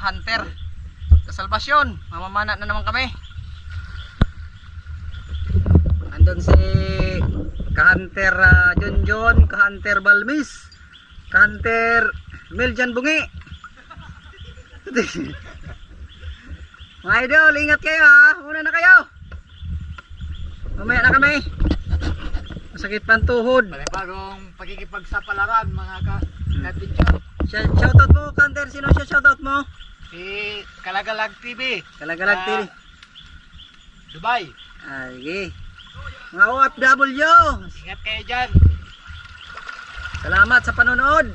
Hunter sa Salvasyon. Mamamana na naman kami. Andun si Ka-Hunter uh, John John, Ka-Hunter Balmis, Ka-Hunter Meljan Bungi. Mga idol, ingat kayo ha. Una na kayo. Mamaya na kami. Masakit pa ang tuhod. Panibagong pakikipagsapalaran mga ka ka-teacher. Shout- Shoutout mo, Kanter. Sino siya shoutout mo? Si Kalagalag TV, Kalagalag Ah. TV. Dubai. Ay, Mga OFW, Ingat kayo dyan. salamat sa panonood.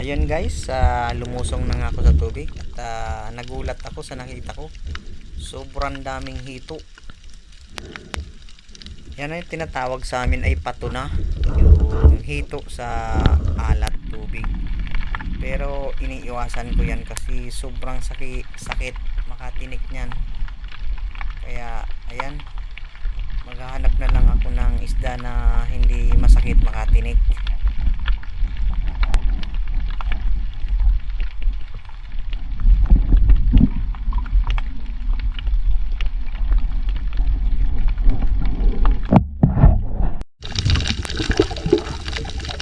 Ayun guys, ah, lumusong na nga ako sa tubig at ah, nagulat ako sa nakita ko. Sobrang daming hito. Yan ay tinatawag sa amin ay patuna. Yung hito sa alat tubig. Pero iniiwasan ko yan kasi sobrang sakit, sakit makatinik niyan. Kaya ayan, maghahanap na lang ako ng isda na hindi masakit makatinik.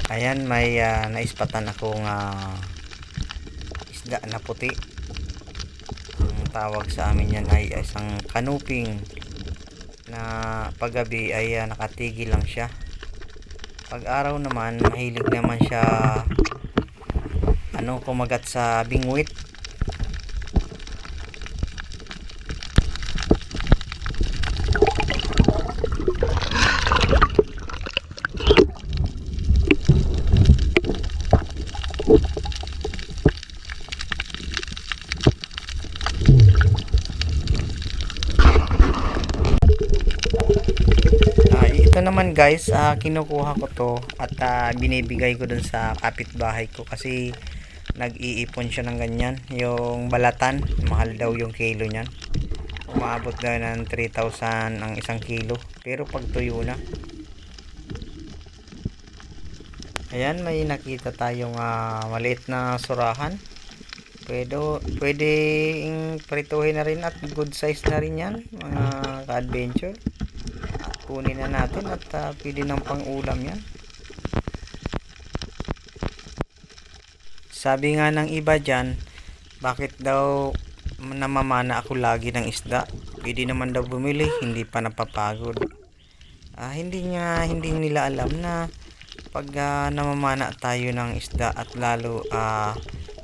Ayan, may ah, naispatan akong ah, isda na puti. Ang tawag sa amin yan ay isang kanuping na paggabi ay ah, nakatigil lang siya. Pag araw naman, mahilig naman siya ano, kumagat sa bingwit. Ah, ito naman guys, ah, kinukuha ko to at ah, binibigay ko dun sa kapitbahay ko kasi nag-iipon siya ng ganyan. Yung balatan, mahal daw yung kilo niyan. Umabot daw ng 3,000 ang isang kilo. Pero pag tuyo na. Ayan, may nakita tayong ah, maliit na surahan. Pwede, pwede prituhin na rin at good size na rin yan, mga ka-adventure kunin na natin at uh, pwede ng pang-ulam yan. Sabi nga ng iba dyan, bakit daw namamana ako lagi ng isda? Pwede naman daw bumili, hindi pa napapagod. Ah, hindi nga hindi nila alam na pag ah, namamana tayo ng isda at lalo ah,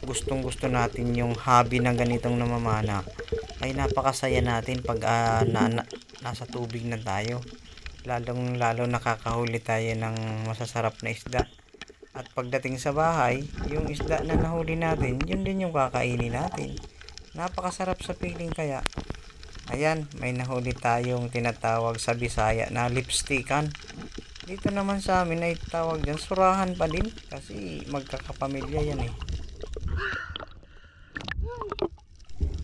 gustong gusto natin yung hobby ng ganitong namamana ay napakasaya natin pag ah, na, na- nasa tubig na tayo lalong lalo nakakahuli tayo ng masasarap na isda. At pagdating sa bahay yung isda na nahuli natin yun din yung kakainin natin. Napakasarap sa piling kaya. Ayan may nahuli tayong tinatawag sa Bisaya na lipstickan dito naman sa amin ay tawag dyan surahan pa din. Kasi magkakapamilya yan eh.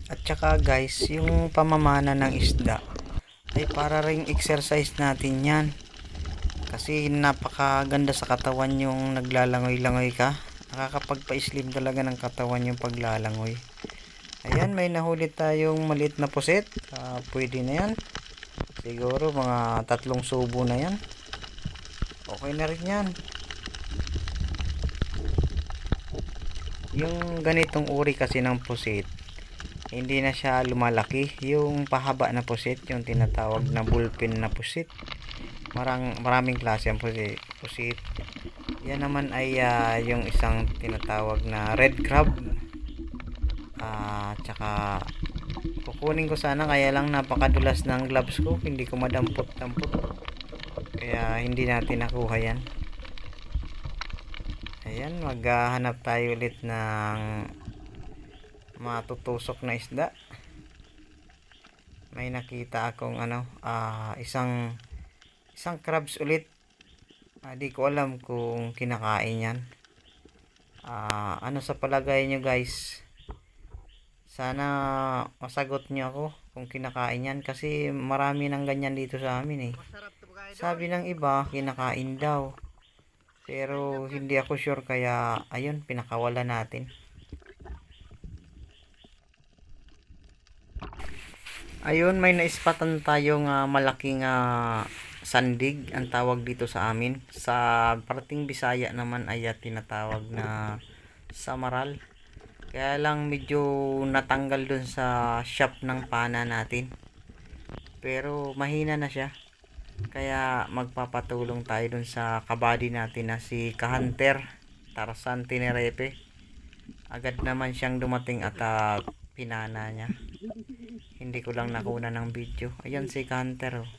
At saka guys yung pamamana ng isda ay para ring exercise natin yan. Kasi napakaganda sa katawan yung naglalangoy-langoy ka. Nakakapagpa-slim talaga ng katawan yung paglalangoy. Ayan may nahuli tayong maliit na puset. Ah, pwede na yan. Siguro mga tatlong subo na yan. Okay na rin yan. Yung ganitong uri kasi ng pusit hindi na siya lumalaki. Yung pahaba na pusit yung tinatawag na bullpen na pusit. Marang maraming klase ang pusit, pusit. yan naman ay ah, yung isang tinatawag na red crab. Ah tsaka kukunin ko sana kaya lang napakadulas ng gloves ko. Hindi ko madampot dampot kaya hindi natin nakuha yan. Ayan maghahanap tayo ulit ng matutusok na isda. May nakita akong ano ah, isang isang crabs ulit. Ah, di ko alam kung kinakain yan. Ah, ano sa palagay nyo guys? Sana masagot nyo ako kung kinakain yan kasi marami ng ganyan dito sa amin eh. Sabi ng iba kinakain daw. Pero hindi ako sure kaya ayun pinakawala natin. Ayun, may naispatan tayong ah, malaking ah, sandig ang tawag dito sa amin. Sa parting Bisaya naman ay ah, tinatawag na samaral. Kaya lang medyo natanggal dun sa shop ng pana natin. Pero mahina na siya. Kaya magpapatulong tayo dun sa kabady natin na si Kahunter Tarzan Tinerepe. Agad naman siyang dumating at ah, pinana niya. Hindi ko lang nakuna ng video. Ayan si Hunter. Oh.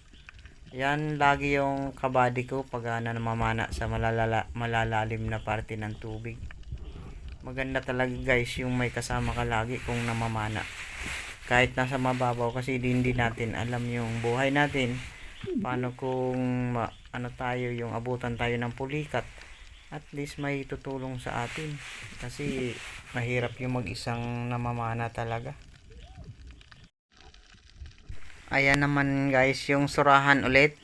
Yan lagi yung kabady ko pag uh, namamana sa malalala, malalalim na parte ng tubig. Maganda talaga guys yung may kasama ka lagi kung namamana. Kahit nasa mababaw kasi hindi natin alam yung buhay natin. Paano kung ma- ano tayo yung abutan tayo ng pulikat. At least may tutulong sa atin. Kasi mahirap yung mag-isang namamana talaga. Ayan naman guys, yung surahan ulit.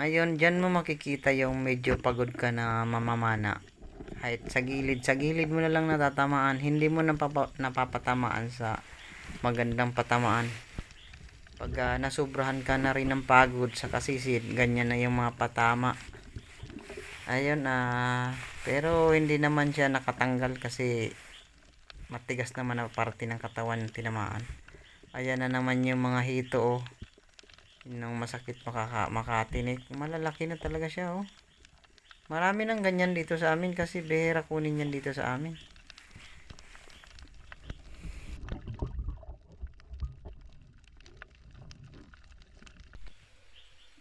Ngayon, dyan mo makikita yung medyo pagod ka na mamamana. Kahit sa gilid, sa gilid mo na lang natatamaan. Hindi mo napapa, napapatamaan sa magandang patamaan. Pag ah, nasubrahan ka na rin ng pagod sa kasisid, ganyan na yung mga patama. Ayun, ah, pero hindi naman siya nakatanggal kasi matigas naman na parte ng katawan ng tinamaan. Ayan na naman yung mga hito oh. Yun ang masakit makaka makatinik. Malalaki na talaga siya oh. Marami nang ganyan dito sa amin kasi behera kunin yan dito sa amin.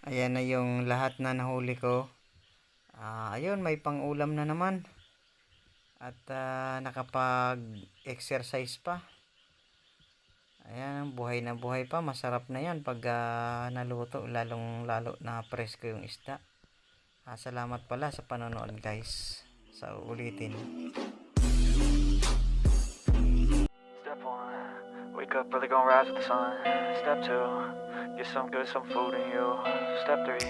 Ayan na yung lahat na nahuli ko. Ah, ayun, may pang-ulam na naman. At ah, nakapag-exercise pa. Ayan, buhay na buhay pa. Masarap na yan pag ah, naluto. Lalong lalo na presko yung isda. Ah, salamat pala sa panonood guys. Sa ulitin. Step one, wake up early, gonna rise with the sun. Step two, get some good, some food in you. Step three,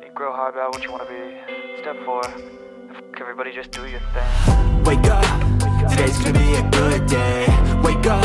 think real hard about what you wanna be. Step four, f- everybody just do your thing. Wake up, today's gonna be a good day. Wake up,